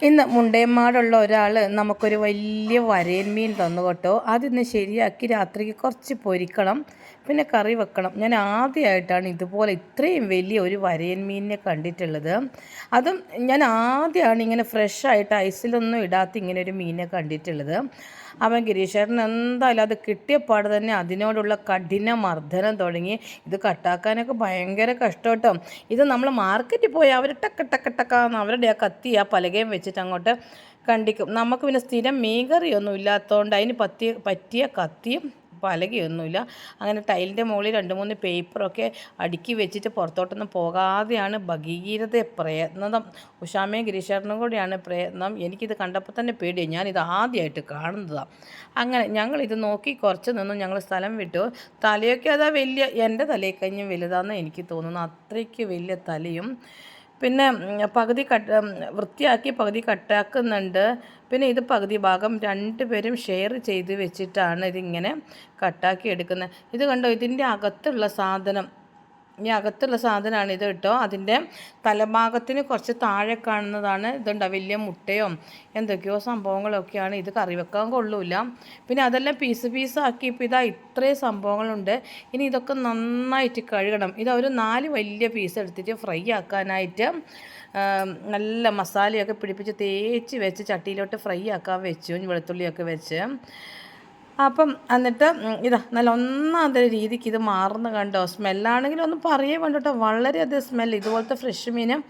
ഇന്ന് മുണ്ടേമാടുള്ള ഒരാൾ നമുക്കൊരു വലിയ വരയൻ മീൻ തന്നു കേട്ടോ. അതിന്ന് ശരിയാക്കി രാത്രിക്ക് കുറച്ച് പൊരിക്കണം പിന്നെ കറി വെക്കണം. ഞാൻ ആദ്യമായിട്ടാണ് ഇതുപോലെ ഇത്രയും വലിയ ഒരു വരയൻ മീനിനെ കണ്ടിട്ടുള്ളത്. അതും ഞാൻ ആദ്യമാണ് ഇങ്ങനെ ഫ്രഷായിട്ട് ഐസിലൊന്നും ഇടാത്ത ഇങ്ങനെ ഒരു മീനെ കണ്ടിട്ടുള്ളത്. അവൻ ഗിരീഷേട്ടൻ എന്തായാലും അത് കിട്ടിയപ്പാട് തന്നെ അതിനോടുള്ള കഠിന മർദ്ദനം തുടങ്ങി. ഇത് കട്ടാക്കാനൊക്കെ ഭയങ്കര കഷ്ടം ഇത് നമ്മൾ മാർക്കറ്റിൽ പോയി അവർ ടക്ക ടക്ക ടക്കാന്ന് അവരുടെ ആ കത്തി ആ പലകയും വെച്ചിട്ട് അങ്ങോട്ട് കണ്ടിക്കും. നമുക്ക് പിന്നെ സ്ഥിരം മീൻകറിയൊന്നും ഇല്ലാത്തതുകൊണ്ട് അതിന് പറ്റിയ പറ്റിയ കത്തിയും പലകയൊന്നുമില്ല. അങ്ങനെ ടൈലിന്റെ മുകളിൽ രണ്ട് മൂന്ന് പേപ്പറൊക്കെ അടുക്കി വെച്ചിട്ട് പുറത്തോട്ടൊന്നും പോകാതെയാണ് ഭഗീരഥ പ്രയത്നം. ഉഷാമയും ഗിരീശ്വരനും കൂടിയാണ് പ്രയത്നം. എനിക്കിത് കണ്ടപ്പോൾ തന്നെ പേടിയായി. ഞാനിത് ആദ്യമായിട്ട് കാണുന്നതാണ് അങ്ങനെ ഞങ്ങളിത് നോക്കി കുറച്ച് നിന്നും. ഞങ്ങൾ സ്ഥലം വിട്ടു. തലയൊക്കെ അതാ വലിയ എന്റെ തലയെക്കഴിഞ്ഞും കഴിഞ്ഞ് വലുതാണെന്ന് എനിക്ക് തോന്നുന്നു. അത്രയ്ക്ക് വലിയ തലയും പിന്നെ പകുതി കട്ട് വൃത്തിയാക്കി പകുതി കട്ടാക്കുന്നുണ്ട്. പിന്നെ ഇത് പകുതി ഭാഗം രണ്ട് പേരും ഷെയർ ചെയ്ത് വെച്ചിട്ടാണ് ഇതിങ്ങനെ കട്ടാക്കി എടുക്കുന്നത്. ഇത് കണ്ടോ? ഇതിന്റെ അകത്തുള്ള സാധനം. ഈ അകത്തുള്ള സാധനമാണ് ഇത് കേട്ടോ. അതിന്റെ തലഭാഗത്തിന് കുറച്ച് താഴെ കാണുന്നതാണ് ഇതുണ്ടോ വലിയ മുട്ടയോ എന്തൊക്കെയോ സംഭവങ്ങളൊക്കെയാണ്. ഇത് കറി വെക്കാൻ കൊള്ളൂല. പിന്നെ അതെല്ലാം പീസ് പീസാക്കി ഇപ്പോൾ ഇതാ ഇത്രയും സംഭവങ്ങളുണ്ട്. ഇനി ഇതൊക്കെ നന്നായിട്ട് കഴുകണം. ഇത് ഒരു നാല് വലിയ പീസ് എടുത്തിട്ട് ഫ്രൈ ആക്കാനായിട്ട് നല്ല മസാലയൊക്കെ പിടിപ്പിച്ച് തേച്ച് വെച്ച് ചട്ടിയിലോട്ട് ഫ്രൈ ആക്കാൻ വെച്ചു വെളുത്തുള്ളിയൊക്കെ വെച്ച്. അപ്പം എന്നിട്ട് ഇതാ നല്ല ഒന്നാന്തര രീതിക്ക് ഇത് മാറുന്ന കണ്ടോ? സ്മെല്ലാണെങ്കിലും ഒന്ന് പറയേ വേണ്ടോ വളരെയധികം സ്മെല്ല് ഇതുപോലത്തെ ഫ്രഷ് മീനും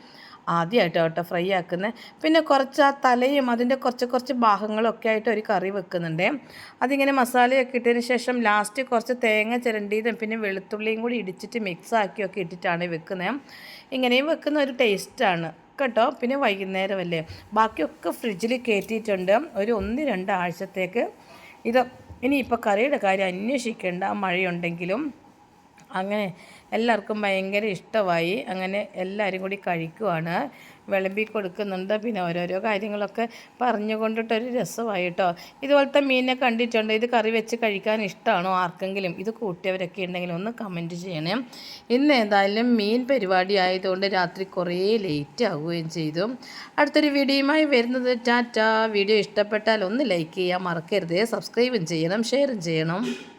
ആദ്യമായിട്ട് കേട്ടോ ഫ്രൈ ആക്കുന്നത് പിന്നെ കുറച്ച് ആ തലയും അതിന്റെ കുറച്ച് കുറച്ച് ഭാഗങ്ങളൊക്കെ ആയിട്ട് ഒരു കറി വെക്കുന്നുണ്ട്. അതിങ്ങനെ മസാലയൊക്കെ ഇട്ടതിന് ശേഷം ലാസ്റ്റ് കുറച്ച് തേങ്ങ ചിരണ്ടിയതും പിന്നെ വെളുത്തുള്ളിയും കൂടി ഇടിച്ചിട്ട് മിക്സ് ആക്കിയൊക്കെ ഇട്ടിട്ടാണ് വെക്കുന്നത് ഇങ്ങനെയും വെക്കുന്ന ഒരു ടേസ്റ്റാണ് കേട്ടോ. പിന്നെ വൈകുന്നേരമല്ലേ? ബാക്കിയൊക്കെ ഫ്രിഡ്ജിൽ കയറ്റിയിട്ടുണ്ട് ഒരു ഒന്ന് രണ്ടാഴ്ചത്തേക്ക് ഇത് ഇനിയിപ്പോൾ കറിയുടെ കാര്യം അന്വേഷിക്കേണ്ട മഴയുണ്ടെങ്കിലും അങ്ങനെ എല്ലാവർക്കും ഭയങ്കര ഇഷ്ടമായി. അങ്ങനെ എല്ലാവരും കൂടി കഴിക്കുവാണ്. വിളമ്പി കൊടുക്കുന്നുണ്ട്. പിന്നെ ഓരോരോ കാര്യങ്ങളൊക്കെ പറഞ്ഞു പറഞ്ഞുകൊണ്ടിട്ടൊരു രസമായി കേട്ടോ. ഇതുപോലത്തെ മീനിനെ കണ്ടിട്ടുണ്ട്. ഇത് കറി വെച്ച് കഴിക്കാൻ ഇഷ്ടമാണോ ആർക്കെങ്കിലും? ഇത് കൂട്ടിയവരൊക്കെ ഉണ്ടെങ്കിൽ ഒന്ന് കമന്റ് ചെയ്യണേ. ഇന്ന് ഏതായാലും മീൻ പരിപാടി ആയതുകൊണ്ട് രാത്രി കുറേ ലേറ്റ് ആവുകയും ചെയ്തു. അടുത്തൊരു വീഡിയോയുമായി വരുന്നത് ടാറ്റ. വീഡിയോ ഇഷ്ടപ്പെട്ടാൽ ഒന്ന് ലൈക്ക് ചെയ്യാൻ മറക്കരുത്. സബ്സ്ക്രൈബും ചെയ്യണം. ഷെയറും ചെയ്യണം.